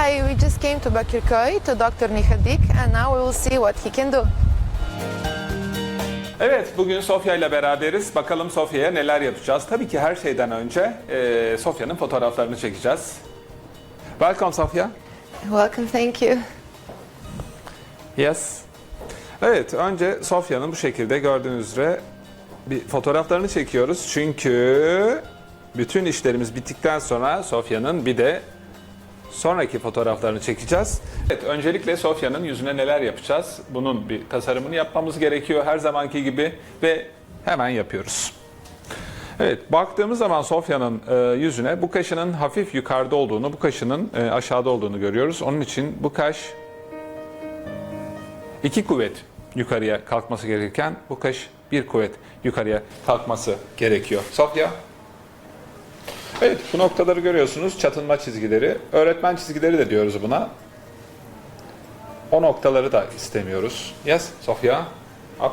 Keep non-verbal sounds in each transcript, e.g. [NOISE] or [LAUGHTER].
Hi, we just came to Bakirköy to Dr. Nihadik and now we will see what he can do. Evet, bugün Sofya ile beraberiz. Bakalım Sofya'ya neler yapacağız. Tabii ki her şeyden önce e, Sofya'nın fotoğraflarını çekeceğiz. Welcome Sofya. Welcome, thank you. Yes. Evet, önce Sofya'nın bu şekilde gördüğünüz üzere bir fotoğraflarını çekiyoruz. Çünkü bütün işlerimiz bittikten sonra Sofya'nın bir de sonraki fotoğraflarını çekeceğiz. Evet, öncelikle Sofya'nın yüzüne neler yapacağız? Bunun bir tasarımını yapmamız gerekiyor her zamanki gibi ve hemen yapıyoruz. Evet, baktığımız zaman Sofya'nın e, yüzüne bu kaşının hafif yukarıda olduğunu, bu kaşının e, aşağıda olduğunu görüyoruz. Onun için bu kaş iki kuvvet yukarıya kalkması gerekirken bu kaş bir kuvvet yukarıya kalkması gerekiyor. Sofya. Evet, bu noktaları görüyorsunuz. Çatınma çizgileri. Öğretmen çizgileri de diyoruz buna. O noktaları da istemiyoruz. Yes, Sofya. Up.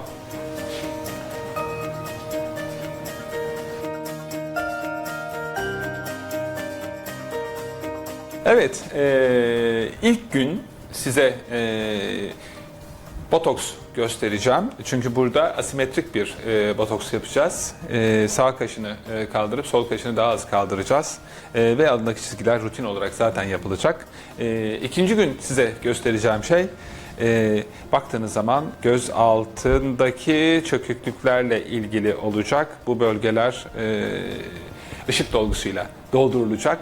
Evet, eee, ilk gün size eee, botoks göstereceğim. Çünkü burada asimetrik bir eee, botoks yapacağız. Eee, sağ kaşını eee, kaldırıp sol kaşını daha az kaldıracağız. Eee, ve altındaki çizgiler rutin olarak zaten yapılacak. Eee ikinci gün size göstereceğim şey, eee, baktığınız zaman göz altındaki çöküklüklerle ilgili olacak. Bu bölgeler eee ışık dolgusuyla doldurulacak.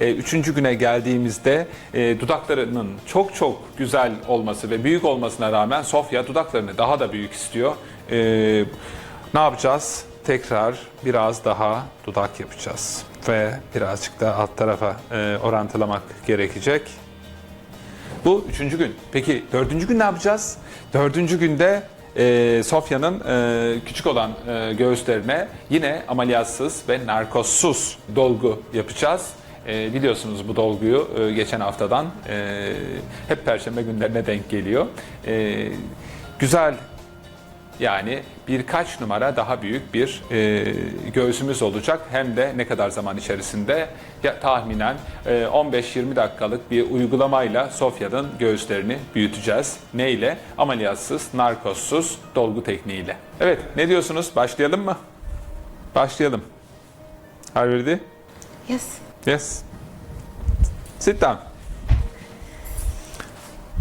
E, üçüncü güne geldiğimizde e, dudaklarının çok çok güzel olması ve büyük olmasına rağmen Sofya dudaklarını daha da büyük istiyor. E, ne yapacağız? Tekrar biraz daha dudak yapacağız ve birazcık da alt tarafa e, orantılamak gerekecek. Bu üçüncü gün. Peki dördüncü gün ne yapacağız? Dördüncü günde e, Sofya'nın e, küçük olan e, göğüslerine yine ameliyatsız ve narkozsuz dolgu yapacağız. E, biliyorsunuz bu dolguyu e, geçen haftadan e, hep perşembe günlerine denk geliyor. E, güzel yani birkaç numara daha büyük bir e, göğsümüz olacak. Hem de ne kadar zaman içerisinde ya, tahminen e, 15-20 dakikalık bir uygulamayla Sofya'nın göğüslerini büyüteceğiz. Ne ile? Ameliyatsız, narkozsuz dolgu tekniğiyle. Evet ne diyorsunuz? Başlayalım mı? Başlayalım. Are you ready? Yes. Yes. Sit down.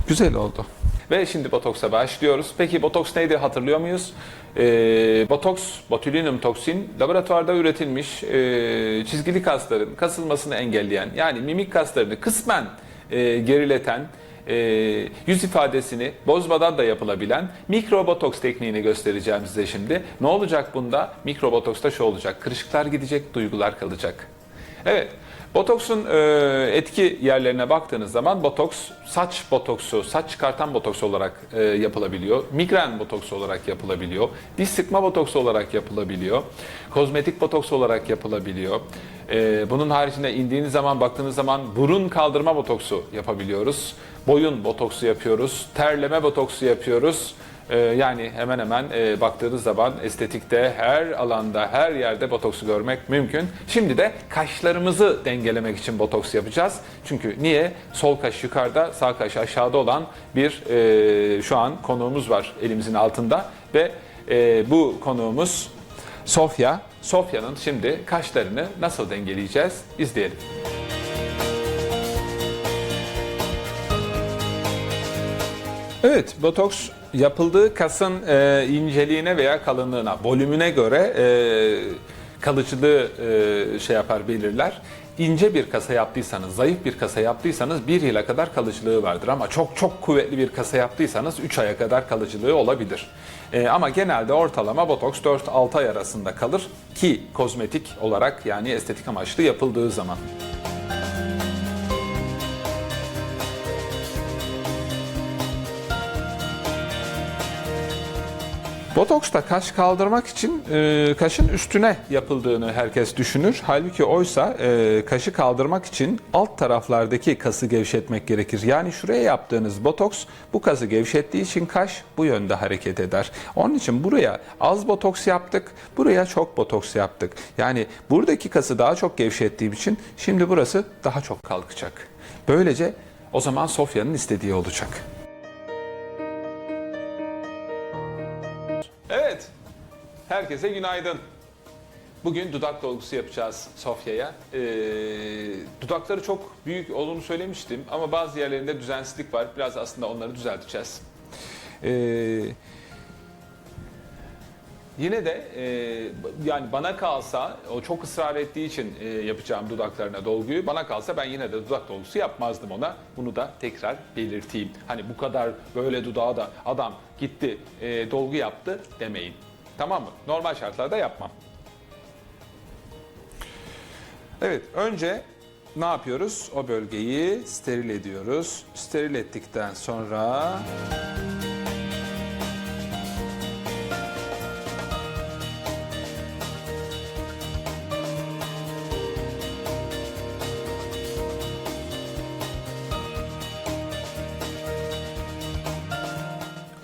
Güzel oldu. Ve şimdi botoksa başlıyoruz. Peki botoks neydi hatırlıyor muyuz? Ee, botoks, botulinum toksin laboratuvarda üretilmiş e, çizgili kasların kasılmasını engelleyen yani mimik kaslarını kısmen e, gerileten e, yüz ifadesini bozmadan da yapılabilen mikro botoks tekniğini göstereceğim size şimdi. Ne olacak bunda? Mikro botoksta şu olacak. Kırışıklar gidecek, duygular kalacak. Evet. Botoksun e, etki yerlerine baktığınız zaman botoks saç botoksu, saç çıkartan botoks olarak e, yapılabiliyor. Migren botoksu olarak yapılabiliyor. Diş sıkma botoksu olarak yapılabiliyor. Kozmetik botoks olarak yapılabiliyor. E, bunun haricinde indiğiniz zaman baktığınız zaman burun kaldırma botoksu yapabiliyoruz. Boyun botoksu yapıyoruz. Terleme botoksu yapıyoruz. Ee, yani hemen hemen e, baktığınız zaman estetikte her alanda, her yerde botoksu görmek mümkün. Şimdi de kaşlarımızı dengelemek için botoks yapacağız. Çünkü niye? Sol kaş yukarıda, sağ kaş aşağıda olan bir e, şu an konuğumuz var elimizin altında ve e, bu konuğumuz Sofya. Sofya'nın şimdi kaşlarını nasıl dengeleyeceğiz? İzleyelim. Evet, botoks yapıldığı kasın e, inceliğine veya kalınlığına, volümüne göre e, kalıcılığı e, şey yapar belirler. İnce bir kasa yaptıysanız, zayıf bir kasa yaptıysanız bir yıla kadar kalıcılığı vardır ama çok çok kuvvetli bir kasa yaptıysanız 3 aya kadar kalıcılığı olabilir. E, ama genelde ortalama botoks 4-6 ay arasında kalır ki kozmetik olarak yani estetik amaçlı yapıldığı zaman. Botoks da kaş kaldırmak için e, kaşın üstüne yapıldığını herkes düşünür. Halbuki oysa e, kaşı kaldırmak için alt taraflardaki kası gevşetmek gerekir. Yani şuraya yaptığınız botoks bu kası gevşettiği için kaş bu yönde hareket eder. Onun için buraya az botoks yaptık, buraya çok botoks yaptık. Yani buradaki kası daha çok gevşettiğim için şimdi burası daha çok kalkacak. Böylece O zaman Sofya'nın istediği olacak. Evet, herkese günaydın. Bugün dudak dolgusu yapacağız Sofya'ya. Ee, dudakları çok büyük olduğunu söylemiştim ama bazı yerlerinde düzensizlik var. Biraz aslında onları düzelteceğiz. Ee, yine de e, yani bana kalsa o çok ısrar ettiği için e, yapacağım dudaklarına dolguyu bana kalsa ben yine de dudak dolgusu yapmazdım ona. Bunu da tekrar belirteyim. Hani bu kadar böyle dudağa da adam gitti e, dolgu yaptı demeyin. Tamam mı? Normal şartlarda yapmam. Evet, önce ne yapıyoruz? O bölgeyi steril ediyoruz. Steril ettikten sonra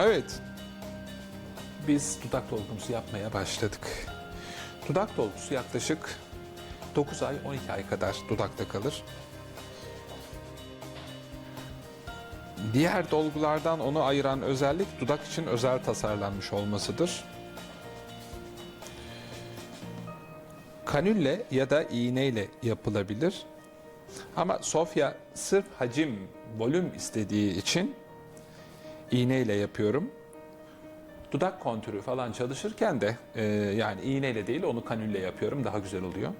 Evet. Biz dudak dolgumuzu yapmaya başladık. Dudak dolgusu yaklaşık 9 ay 12 ay kadar dudakta kalır. Diğer dolgulardan onu ayıran özellik dudak için özel tasarlanmış olmasıdır. Kanülle ya da iğneyle yapılabilir. Ama Sofya sırf hacim, volüm istediği için iğneyle yapıyorum. Dudak kontürü falan çalışırken de e, yani iğneyle değil onu kanülle yapıyorum daha güzel oluyor.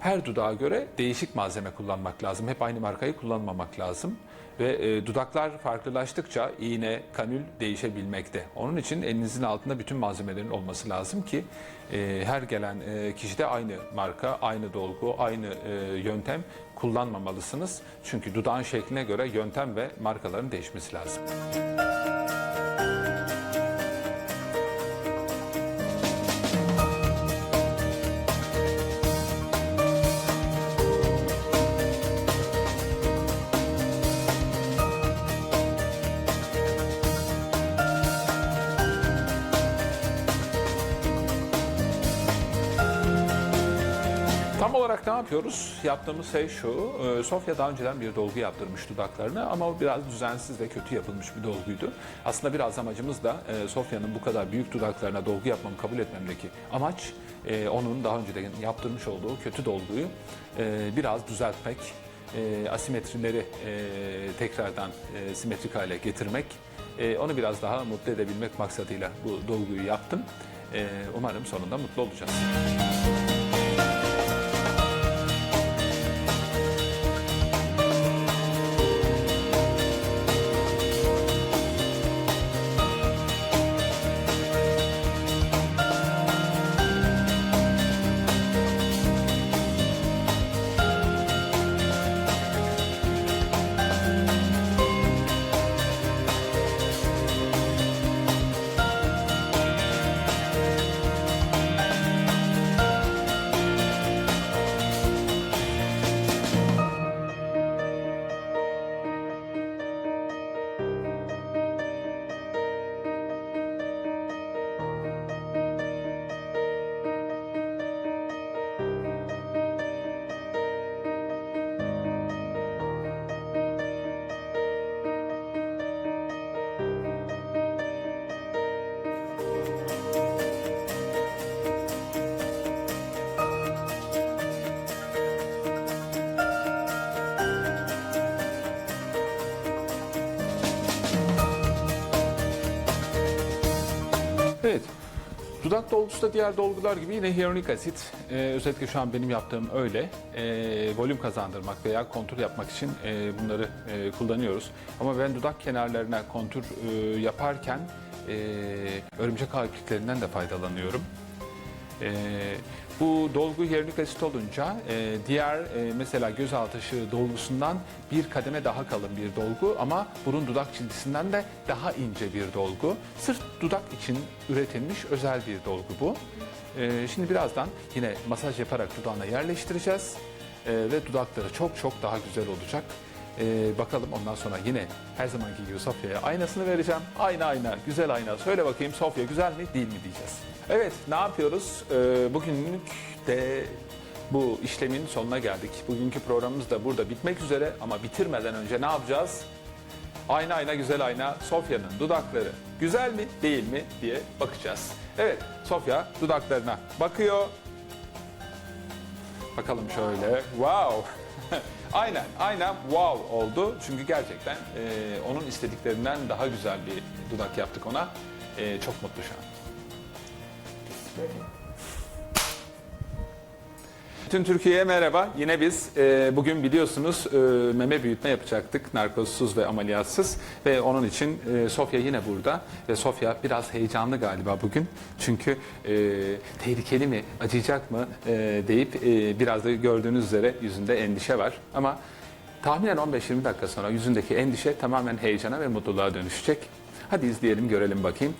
Her dudağa göre değişik malzeme kullanmak lazım. Hep aynı markayı kullanmamak lazım. Ve e, dudaklar farklılaştıkça iğne, kanül değişebilmekte. Onun için elinizin altında bütün malzemelerin olması lazım ki e, her gelen e, kişide aynı marka, aynı dolgu, aynı e, yöntem kullanmamalısınız. Çünkü dudağın şekline göre yöntem ve markaların değişmesi lazım. Olarak ne yapıyoruz? Yaptığımız şey şu, e, Sofya daha önceden bir dolgu yaptırmış dudaklarını ama o biraz düzensiz ve kötü yapılmış bir dolguydu. Aslında biraz amacımız da e, Sofya'nın bu kadar büyük dudaklarına dolgu yapmamı kabul etmemdeki amaç e, onun daha önceden yaptırmış olduğu kötü dolguyu biraz düzeltmek, asimetrileri tekrardan simetrik hale getirmek, onu biraz daha mutlu edebilmek maksadıyla bu dolguyu yaptım. Umarım sonunda mutlu olacağız. Evet. Dudak dolgusu da diğer dolgular gibi yine hyaluronik asit. Ee, özellikle şu an benim yaptığım öyle. Ee, volüm kazandırmak veya kontur yapmak için e, bunları e, kullanıyoruz. Ama ben dudak kenarlarına kontur e, yaparken e, örümcek ağ de faydalanıyorum. Ee, bu dolgu hyaluronik asit olunca e, diğer e, mesela gözaltı ışığı dolgusundan bir kademe daha kalın bir dolgu ama burun dudak çildisinden de daha ince bir dolgu. Sırf dudak için üretilmiş özel bir dolgu bu. Ee, şimdi birazdan yine masaj yaparak dudağına yerleştireceğiz Ee, ve dudakları çok çok daha güzel olacak. Ee, bakalım ondan sonra yine her zamanki gibi Sofya'ya aynasını vereceğim. Ayna ayna, güzel ayna. Söyle bakayım Sofya güzel mi değil mi diyeceğiz. Evet ne yapıyoruz? Ee, bugünlük de bu işlemin sonuna geldik. Bugünkü programımız da burada bitmek üzere ama bitirmeden önce ne yapacağız? Ayna ayna güzel ayna Sofya'nın dudakları güzel mi değil mi diye bakacağız. Evet Sofya dudaklarına bakıyor. Bakalım şöyle. Wow. Aynen aynen wow oldu. Çünkü gerçekten e, onun istediklerinden daha güzel bir dudak yaptık ona. E, çok mutlu şu an. Bütün Türkiye'ye merhaba. Yine biz e, bugün biliyorsunuz e, meme büyütme yapacaktık. Narkozsuz ve ameliyatsız. Ve onun için e, Sofya yine burada. Ve Sofya biraz heyecanlı galiba bugün. Çünkü e, tehlikeli mi, acıyacak mı e, deyip e, biraz da gördüğünüz üzere yüzünde endişe var. Ama tahminen 15-20 dakika sonra yüzündeki endişe tamamen heyecana ve mutluluğa dönüşecek. Hadi izleyelim, görelim bakayım.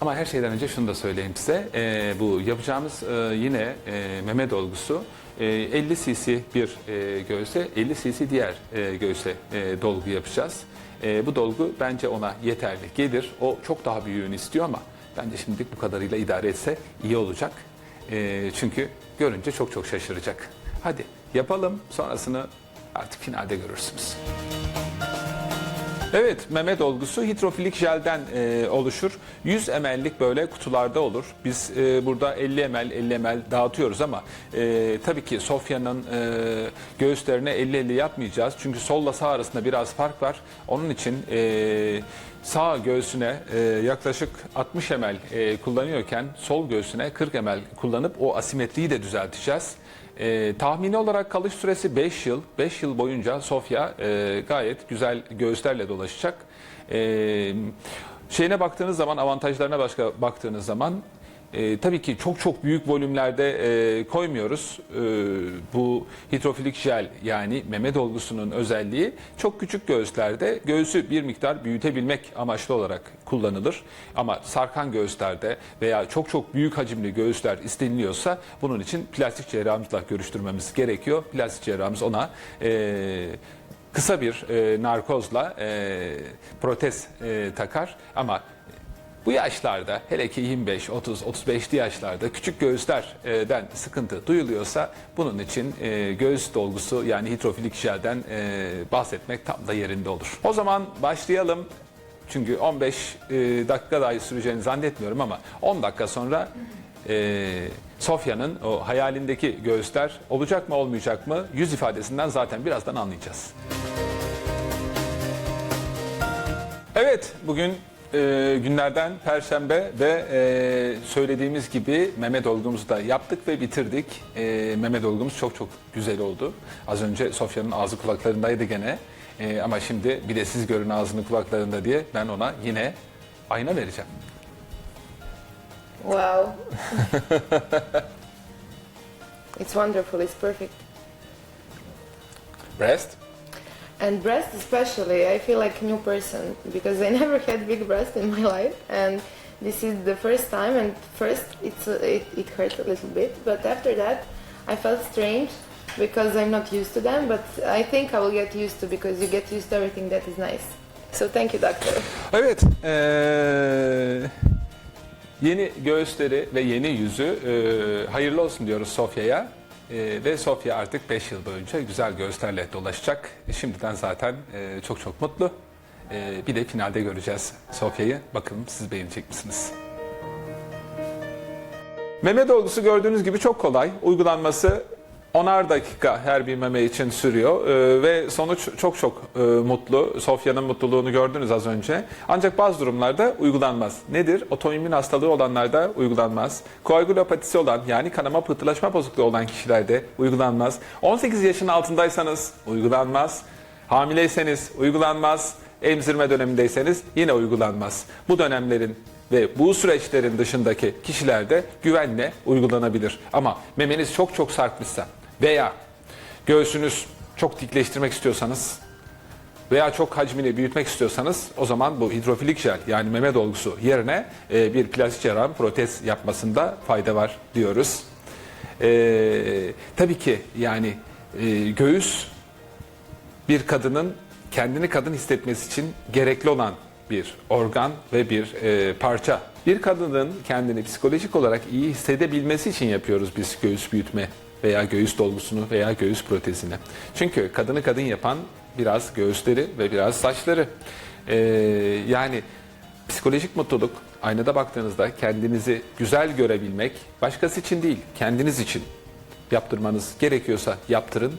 Ama her şeyden önce şunu da söyleyeyim size. Ee, bu yapacağımız e, yine e, meme dolgusu e, 50 cc bir e, göğüse, 50 cc diğer e, göğüse e, dolgu yapacağız. E, bu dolgu bence ona yeterli gelir. O çok daha büyüğünü istiyor ama bence şimdilik bu kadarıyla idare etse iyi olacak. E, çünkü görünce çok çok şaşıracak. Hadi yapalım sonrasını artık finalde görürsünüz. Evet, meme dolgusu hidrofilik jelden e, oluşur. 100 ml'lik böyle kutularda olur. Biz e, burada 50 ml, 50 ml dağıtıyoruz ama e, tabii ki Sofya'nın e, göğüslerine 50-50 yapmayacağız. Çünkü solla sağ arasında biraz fark var. Onun için e, sağ göğsüne e, yaklaşık 60 ml e, kullanıyorken sol göğsüne 40 ml kullanıp o asimetriyi de düzelteceğiz. E, tahmini olarak kalış süresi 5 yıl. 5 yıl boyunca Sofya e, gayet güzel göğüslerle dolaşacak. E, şeyine baktığınız zaman, avantajlarına başka baktığınız zaman e, tabii ki çok çok büyük volümlerde e, koymuyoruz. E, bu hidrofilik jel yani meme dolgusunun özelliği çok küçük göğüslerde göğsü bir miktar büyütebilmek amaçlı olarak kullanılır. Ama sarkan göğüslerde veya çok çok büyük hacimli göğüsler isteniliyorsa bunun için plastik cerrahımızla görüştürmemiz gerekiyor. Plastik cerrahımız ona e, kısa bir e, narkozla e, protez e, takar ama bu yaşlarda hele ki 25, 30, 35'li yaşlarda küçük göğüslerden sıkıntı duyuluyorsa bunun için e, göğüs dolgusu yani hidrofilik jelden e, bahsetmek tam da yerinde olur. O zaman başlayalım. Çünkü 15 e, dakika dahi süreceğini zannetmiyorum ama 10 dakika sonra e, Sofya'nın o hayalindeki göğüsler olacak mı olmayacak mı yüz ifadesinden zaten birazdan anlayacağız. Evet, bugün e, günlerden Perşembe ve e, söylediğimiz gibi meme dolgumuzu da yaptık ve bitirdik. E, meme dolgumuz çok çok güzel oldu. Az önce Sofya'nın ağzı kulaklarındaydı gene. E, ama şimdi bir de siz görün ağzını kulaklarında diye ben ona yine ayna vereceğim. Wow. [LAUGHS] it's wonderful. It's perfect. Breast. And breast especially, I feel like a new person because I [LAUGHS] never had big breast in my life, and this is the first time. And first, it's it, it hurt a little bit, but after that, I felt strange because I'm not used to them. But I think I will get used to because you get used to everything that is nice. So thank you, doctor. Evet, eee, yeni göğüsleri ve yeni yüzü eee, hayırlı olsun diyoruz Sofya'ya. Eee, ve Sofya artık 5 yıl boyunca güzel göğüslerle dolaşacak. E, Şimdiden zaten eee, çok çok mutlu. Eee, bir de finalde göreceğiz Sofya'yı. Bakalım siz beğenecek misiniz? Meme dolgusu gördüğünüz gibi çok kolay. Uygulanması 10'ar dakika her bir meme için sürüyor Ee, ve sonuç çok çok e, mutlu. Sofya'nın mutluluğunu gördünüz az önce. Ancak bazı durumlarda uygulanmaz. Nedir? Otoimmün hastalığı olanlarda uygulanmaz. Koagülopatisi olan yani kanama pıhtılaşma bozukluğu olan kişilerde uygulanmaz. 18 yaşın altındaysanız uygulanmaz. Hamileyseniz uygulanmaz. Emzirme dönemindeyseniz yine uygulanmaz. Bu dönemlerin ve bu süreçlerin dışındaki kişilerde güvenle uygulanabilir. Ama memeniz çok çok sarkmışsa veya göğsünüz çok dikleştirmek istiyorsanız veya çok hacmini büyütmek istiyorsanız o zaman bu hidrofilik jel yani meme dolgusu yerine e, bir plastik cerrahın protez yapmasında fayda var diyoruz. E, tabii ki yani e, göğüs bir kadının kendini kadın hissetmesi için gerekli olan bir organ ve bir e, parça Bir kadının kendini psikolojik olarak iyi hissedebilmesi için yapıyoruz biz göğüs büyütme veya göğüs dolgusunu veya göğüs protezini. Çünkü kadını kadın yapan biraz göğüsleri ve biraz saçları. Ee, yani psikolojik mutluluk aynada baktığınızda kendinizi güzel görebilmek başkası için değil kendiniz için yaptırmanız gerekiyorsa yaptırın.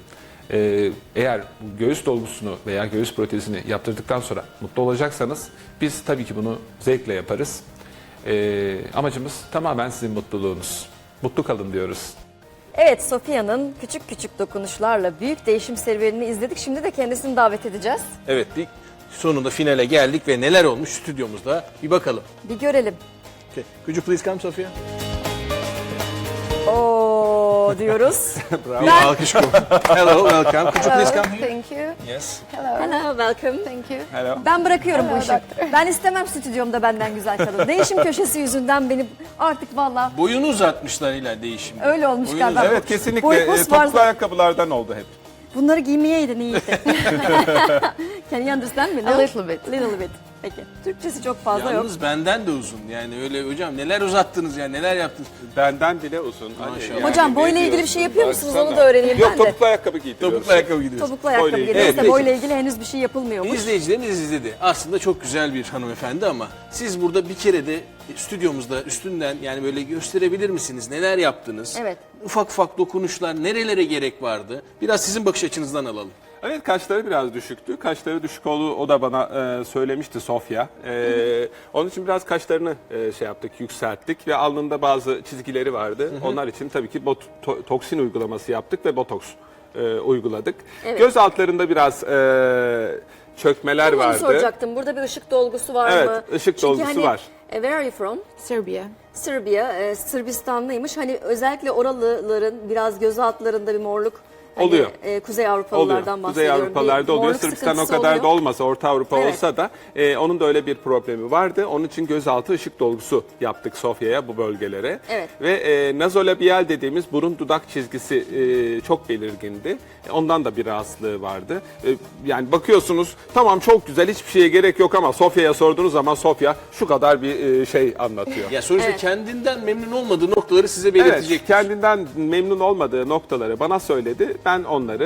Ee, eğer bu göğüs dolgusunu veya göğüs protezini yaptırdıktan sonra mutlu olacaksanız biz tabii ki bunu zevkle yaparız. Ee, amacımız tamamen sizin mutluluğunuz. Mutlu kalın diyoruz. Evet Sofya'nın küçük küçük dokunuşlarla büyük değişim serüvenini izledik. Şimdi de kendisini davet edeceğiz. Evet bir sonunda finale geldik ve neler olmuş stüdyomuzda bir bakalım. Bir görelim. Okay. Could you please come Sofia? Oo diyoruz. [LAUGHS] Bir alkış koy. Hello, welcome. Could you please come here? Thank you. Yes. Hello. Hello, welcome. Thank you. Ben bırakıyorum bu Hello, işi. doctor. Ben istemem stüdyomda benden güzel kadın. [LAUGHS] Değişim köşesi yüzünden beni artık valla Boyunu uzatmışlar ila değişimde. öyle olmuş Boyunu galiba. Evet kesinlikle Boy e, topuklu zaten. ayakkabılardan oldu hep. Bunları giymeyeydin iyiydi. [LAUGHS] Can you understand me? A little bit. Little bit. Peki. Türkçesi çok fazla yok. Yalnız benden de uzun. Yani öyle hocam neler uzattınız ya neler yaptınız. Benden bile uzun. Maşallah. Hocam boyla ilgili bir şey yapıyor musunuz onu da öğreneyim Yok ben de. topuklu ayakkabı giydiriyoruz. Topuklu ayakkabı gidiyoruz. Topuklu ayakkabı geliyor. ilgili. Evet, boyla ilgili henüz bir şey yapılmıyormuş. İzleyicilerimiz izledi. Aslında çok güzel bir hanımefendi ama siz burada bir kere de stüdyomuzda üstünden yani böyle gösterebilir misiniz? Neler yaptınız? Evet. Ufak ufak dokunuşlar nerelere gerek vardı? Biraz sizin bakış açınızdan alalım. Evet kaşları biraz düşüktü. Kaşları düşük olduğu o da bana e, söylemişti Sofya. E, onun için biraz kaşlarını e, şey yaptık, yükselttik ve alnında bazı çizgileri vardı. Onlar için tabii ki bot, to- toksin uygulaması yaptık ve botoks e, uyguladık. Evet. Göz altlarında biraz e, çökmeler onu vardı. soracaktım. Burada bir ışık dolgusu var Evet, mı? ışık Çünkü dolgusu hani, var. e, Where are you from? Serbia. Sırbia, e, Sırbistanlıymış. Hani özellikle oralıların biraz göz altlarında bir morluk hani, Oluyor. e, Kuzey Oluyor. Avrupalılardan Kuzey bahsediyorum. Avrupalarda Bir oluyor. Sırbistan o kadar da oluyor. olmasa, Orta Avrupa Evet. olsa da e, onun da öyle bir problemi vardı. Onun için gözaltı ışık dolgusu yaptık Sofya'ya bu bölgelere. Evet. Ve e, nazolabial dediğimiz burun dudak çizgisi e, çok belirgindi. E, Ondan da bir rahatsızlığı vardı. E, yani bakıyorsunuz tamam çok güzel hiçbir şeye gerek yok ama Sofya'ya sorduğunuz zaman Sofya şu kadar bir e, şey anlatıyor. Ya sonuçta Evet. kendinden memnun olmadığı noktaları size belirtecek. Evet, kendinden memnun olmadığı noktaları bana söyledi. Ben onları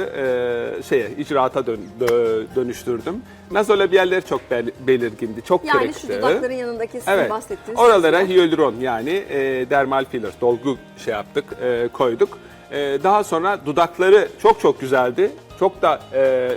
e, şeye icraata dön- dö- dönüştürdüm. Nazolabiyalleri çok bel- belirgindi, çok Yani kırıktı. şu dudakların yanındaki sizin Evet. bahsettiğiniz. Oralara hyaluron yani e, dermal filler, dolgu şey yaptık, e, koyduk. E, daha sonra dudakları çok çok güzeldi. Çok da e,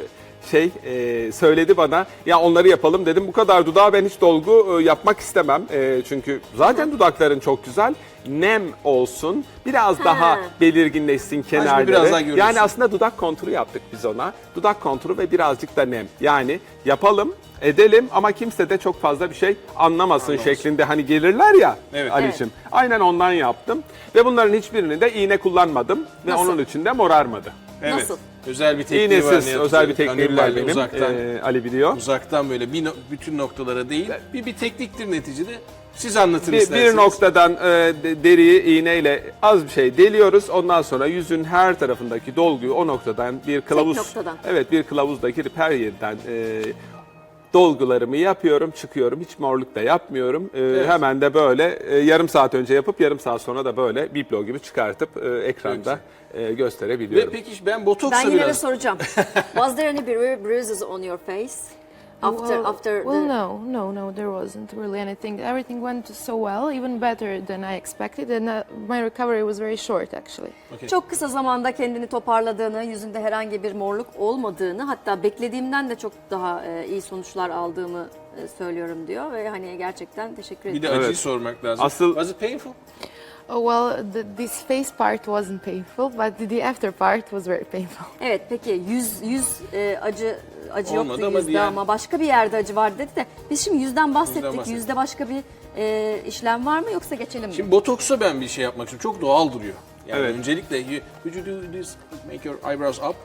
şey e, söyledi bana ya onları yapalım dedim. Bu kadar dudağa ben hiç dolgu e, yapmak istemem. E, çünkü zaten dudakların çok güzel. Nem olsun. Biraz Ha. daha belirginleşsin kenarları. biraz daha görünsün. yani aslında dudak konturu yaptık biz ona. Dudak konturu ve birazcık da nem. Yani yapalım, edelim ama kimse de çok fazla bir şey anlamasın şeklinde hani gelirler ya Evet. Ali'cim. Aynen ondan yaptım. Ve bunların hiçbirini de iğne kullanmadım. Ve Nasıl? onun için de morarmadı. Evet. Nasıl? Özel bir tekniği var. İğnesiz ne yazık özel bir tekniğim var benim. Uzaktan, Ee, Ali biliyor. uzaktan böyle bir no- bütün noktalara değil. Bir, bir tekniktir neticede. Siz anlatın Bir, isterseniz. bir noktadan e, de- deriyi iğneyle az bir şey deliyoruz. Ondan sonra yüzün her tarafındaki dolguyu o noktadan bir kılavuz. noktadan. Evet bir kılavuzla girip her yerden e, dolgularımı yapıyorum, çıkıyorum. Hiç morluk da yapmıyorum. E, Hemen de böyle e, yarım saat önce yapıp yarım saat sonra da böyle biplo gibi çıkartıp e, ekranda e, Ve gösterebiliyorum. peki ben botoksa Ben yine de biraz... soracağım. [LAUGHS] Was there any bru- bruises on your face after well, after well, the no, no, no, there wasn't really anything. Everything went so well, even better than I expected, and uh, my recovery was very short actually. Çok kısa zamanda kendini toparladığını, yüzünde herhangi bir morluk olmadığını, hatta beklediğimden de çok daha e, iyi sonuçlar aldığımı e, söylüyorum diyor ve hani gerçekten teşekkür Bir de ederim. acıyı Evet. sormak lazım. Asıl- Was it painful? Oh well, the, this face part wasn't painful, but the after part was very painful. [LAUGHS] Evet peki yüz yüz e, acı acı Olmadı yoktu ama yüzde diğer- ama başka bir yerde acı var dedi de biz şimdi yüzden bahsettik. bahsettik. Yüzde başka bir e, işlem var mı yoksa geçelim mi? Şimdi botoksa ben bir şey yapmak istiyorum. Çok doğal duruyor. Yani Evet. öncelikle you, could you do this, make your eyebrows up?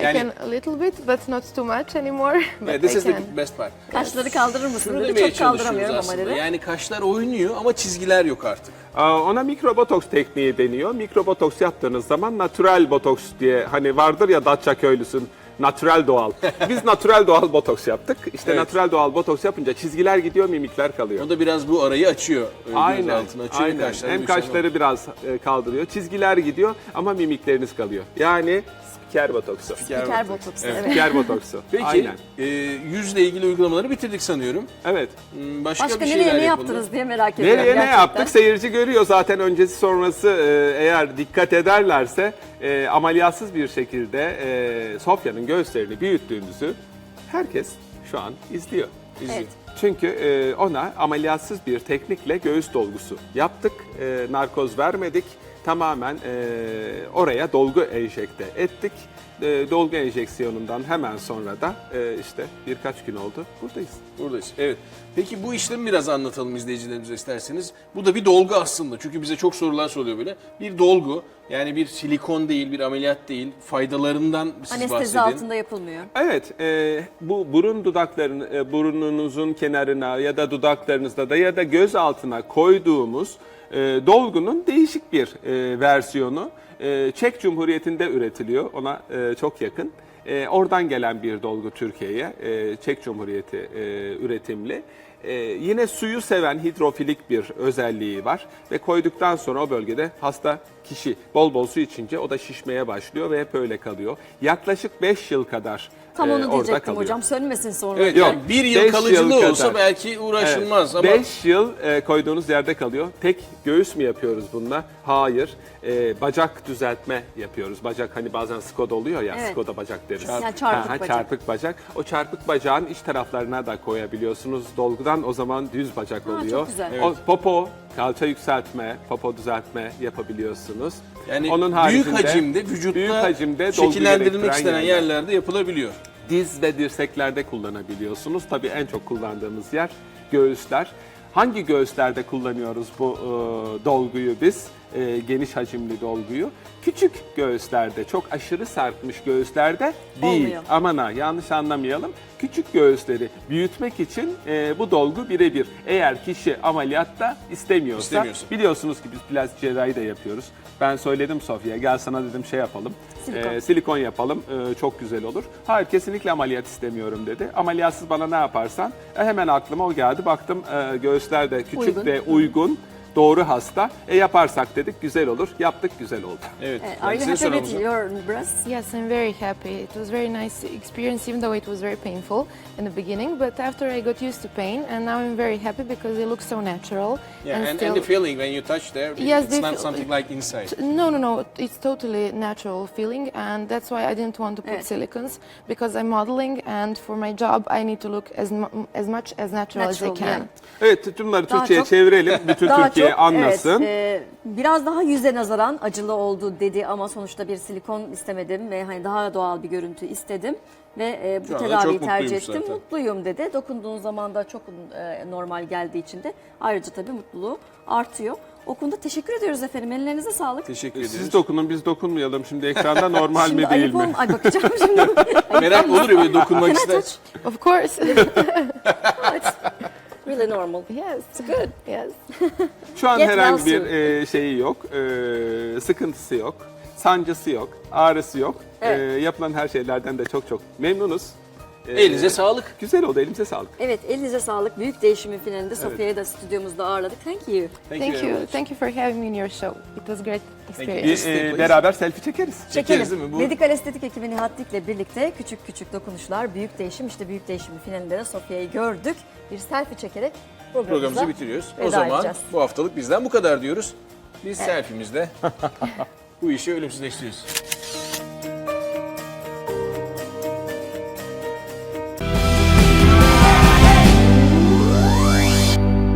I Yani can a little bit, but not too much anymore. [LAUGHS] But yeah, this I is can. the best part. Kaşları kaldırır mısın Şunu dedi. demeye Çok çalışıyoruz kaldıramıyorum ama aslında. dedi. Yani kaşlar oynuyor ama çizgiler yok artık. Ona mikrobotoks tekniği deniyor. Mikrobotoks yaptığınız zaman natural botoks diye hani vardır ya Datça köylüsün Natural doğal. [LAUGHS] Biz natural doğal botoks yaptık. İşte Evet. natural doğal botoks yapınca çizgiler gidiyor, mimikler kalıyor. O da biraz bu arayı açıyor. e, Aynen. altını açıyor. aynen. kaşları Hem kaşları biraz e, kaldırıyor, çizgiler gidiyor ama mimikleriniz kalıyor. Yani spiker botoksu. Spiker botoksu. Evet. Spiker botoksu. [LAUGHS] Peki Aynen. e, yüzle ilgili uygulamaları bitirdik sanıyorum. Evet. Hmm, Başka, Başka bir nereye ne yapıldı. yaptınız diye merak ediyorum. Nereye ne gerçekten. yaptık? Seyirci görüyor zaten öncesi sonrası e, eğer dikkat ederlerse e, ameliyatsız bir şekilde e, Sofya'nın göğüslerini büyüttüğümüzü herkes şu an izliyor. Evet. Çünkü e, ona ameliyatsız bir teknikle göğüs dolgusu yaptık. E, narkoz vermedik. Tamamen e, oraya dolgu enjekte ettik. E, dolgu enjeksiyonundan hemen sonra da e, işte birkaç gün oldu buradayız. Buradayız. Evet. Peki bu işlemi biraz anlatalım izleyicilerimize isterseniz. Bu da bir dolgu aslında. Çünkü bize çok sorular soruyor böyle. Bir dolgu yani bir silikon değil, bir ameliyat değil. Faydalarından siz Anestezi bahsedin. altında yapılmıyor. Evet, e, bu burun dudakların, e, burnunuzun kenarına ya da dudaklarınızda da ya da göz altına koyduğumuz e, dolgunun değişik bir e, versiyonu e, Çek Cumhuriyeti'nde üretiliyor. Ona e, çok yakın. E, oradan gelen bir dolgu Türkiye'ye, e, Çek Cumhuriyeti e, üretimli. E, yine suyu seven hidrofilik bir özelliği var ve koyduktan sonra o bölgede hasta kişi bol bol su içince o da şişmeye başlıyor ve hep öyle kalıyor. Yaklaşık 5 yıl kadar Tam e, onu orada diyecektim kalıyor. hocam. Sönmesin sonra. Evet Yok, yani bir yıl beş kalıcılığı yıl olsa kadar. belki uğraşılmaz ama 5 yıl e, koyduğunuz yerde kalıyor. Tek göğüs mü yapıyoruz bununla? Hayır. E, bacak düzeltme yapıyoruz. Bacak hani bazen Skoda oluyor ya. Evet. Skoda bacak deriz. Yani çarpık Ha, ha, bacak. Çarpık bacak. O çarpık bacağın iç taraflarına da koyabiliyorsunuz dolgudan. O zaman düz bacak Ha, oluyor. çok güzel. O popo, kalça yükseltme, popo düzeltme yapabiliyorsunuz. yani Onun büyük haricinde hacimde vücutta büyük hacimde dolgu şekillendirilmek gerektiren istenen yerler. yerlerde yapılabiliyor. diz ve dirseklerde kullanabiliyorsunuz. Tabii en çok kullandığımız yer göğüsler. Hangi göğüslerde kullanıyoruz bu e, dolguyu biz? E, geniş hacimli dolguyu. Küçük göğüslerde, çok aşırı sarkmış göğüslerde değil. Olmuyor. Aman ha yanlış anlamayalım. Küçük göğüsleri büyütmek için e, bu dolgu birebir. Eğer kişi ameliyatta istemiyorsa, biliyorsunuz ki biz plastik cerrahi de yapıyoruz. Ben söyledim Sofya gel sana dedim şey yapalım. Silikon. E, silikon yapalım e, çok güzel olur. Hayır kesinlikle ameliyat istemiyorum dedi. Ameliyatsız bana ne yaparsan E, hemen aklıma o geldi. Baktım e, göğüsler de küçük Uygun. ve uygun. Doğru hasta. E yaparsak dedik güzel olur. Yaptık güzel oldu. Evet. Yani Are you happy soralım with your breasts? Yes, I'm very happy. It was very nice experience, even though it was very painful in the beginning. But after I got used to pain, and now I'm very happy because it looks so natural. Yeah, and, still, and the feeling when you touch there, Yes, it's not something like inside. no, no, no. It's totally natural feeling, and that's why I didn't want to put Evet. silicons because I'm modeling, and for my job, I need to look as as much as natural, as I Natural, can. yeah. Evet bunları Türkçe'ye çok- çevirelim. Bütün [LAUGHS] Daha Türkiye çok, anlasın. Evet, e, biraz daha yüze nazaran acılı oldu dedi ama sonuçta bir silikon istemedim ve hani daha doğal bir görüntü istedim ve e, bu Şu tedaviyi tercih ettim. zaten. Mutluyum dedi. Dokunduğun zaman da çok e, normal geldiği için de ayrıca tabii mutluluğu artıyor. O konuda teşekkür ediyoruz efendim. Ellerinize sağlık. Teşekkür ediyoruz. Siz dokunun biz dokunmayalım. Şimdi ekranda normal Şimdi mi değil ayıp mi? olm- Ay bakacağım şimdi. [LAUGHS] Merak olur ya böyle dokunmak ister. Of course. [LAUGHS] Really normal. yes, it's good. Yes. [LAUGHS] Şu an Get herhangi well bir e, şeyi yok, e, sıkıntısı yok, sancısı yok, ağrısı yok. Evet. E, yapılan her şeylerden de çok çok memnunuz. E, Elinize sağlık. Güzel oldu, elimize sağlık. Evet elinize sağlık. Büyük değişimin finalinde Sofya'yı da stüdyomuzda ağırladık. Thank you. Thank, very you. much. Thank you for having me in your show. It was great Bir, experience. e, beraber selfie çekeriz. Çekeriz Çekelim. değil mi? Bu- Medikal Estetik ekibi Nihat Dik'le birlikte küçük küçük dokunuşlar, büyük değişim. işte büyük değişimin finalinde de Sofya'yı gördük. Bir selfie çekerek Programımızı bitiriyoruz. O zaman edeceğiz. bu haftalık bizden bu kadar diyoruz. Biz selfie'mizde [LAUGHS] bu işi ölümsüzleştiriyoruz.